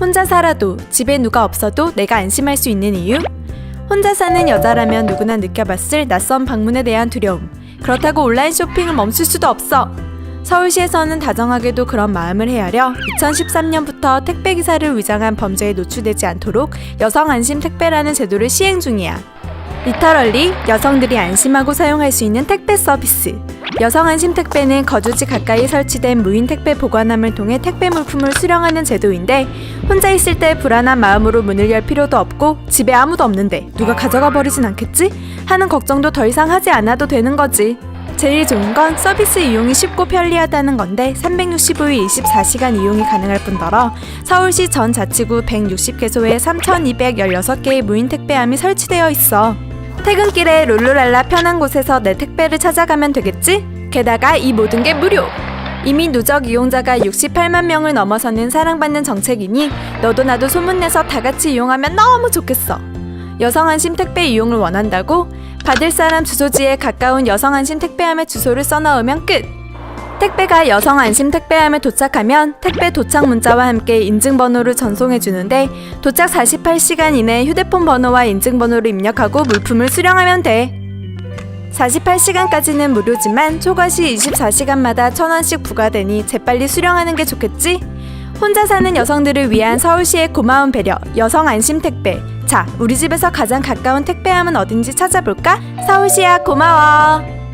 혼자 살아도 집에 누가 없어도 내가 안심할 수 있는 이유? 혼자 사는 여자라면 누구나 느껴봤을 낯선 방문에 대한 두려움. 그렇다고 온라인 쇼핑을 멈출 수도 없어. 서울시에서는 다정하게도 그런 마음을 헤아려 2013년부터 택배 기사를 위장한 범죄에 노출되지 않도록 여성 안심 택배라는 제도를 시행 중이야. 리터럴리 여성들이 안심하고 사용할 수 있는 택배 서비스. 여성 안심 택배는 거주지 가까이 설치된 무인 택배 보관함을 통해 택배 물품을 수령하는 제도인데 혼자 있을 때 불안한 마음으로 문을 열 필요도 없고 집에 아무도 없는데 누가 가져가 버리진 않겠지? 하는 걱정도 더 이상 하지 않아도 되는 거지. 제일 좋은 건 서비스 이용이 쉽고 편리하다는 건데 365일 24시간 이용이 가능할 뿐더러 서울시 전 자치구 160개소에 3,216개의 무인 택배함이 설치되어 있어. 퇴근길에 룰루랄라 편한 곳에서 내 택배를 찾아가면 되겠지? 게다가 이 모든 게 무료! 이미 누적 이용자가 68만 명을 넘어서는 사랑받는 정책이니 너도 나도 소문내서 다 같이 이용하면 너무 좋겠어. 여성 안심 택배 이용을 원한다고? 받을 사람 주소지에 가까운 여성 안심 택배함의 주소를 써넣으면 끝! 택배가 여성 안심 택배함에 도착하면 택배 도착 문자와 함께 인증번호를 전송해 주는데 도착 48시간 이내 휴대폰 번호와 인증번호를 입력하고 물품을 수령하면 돼. 48시간까지는 무료지만 초과 시 24시간마다 1000원씩 부과되니 재빨리 수령하는 게 좋겠지? 혼자 사는 여성들을 위한 서울시의 고마운 배려, 여성 안심 택배. 자, 우리 집에서 가장 가까운 택배함은 어딘지 찾아볼까? 서울시야 고마워.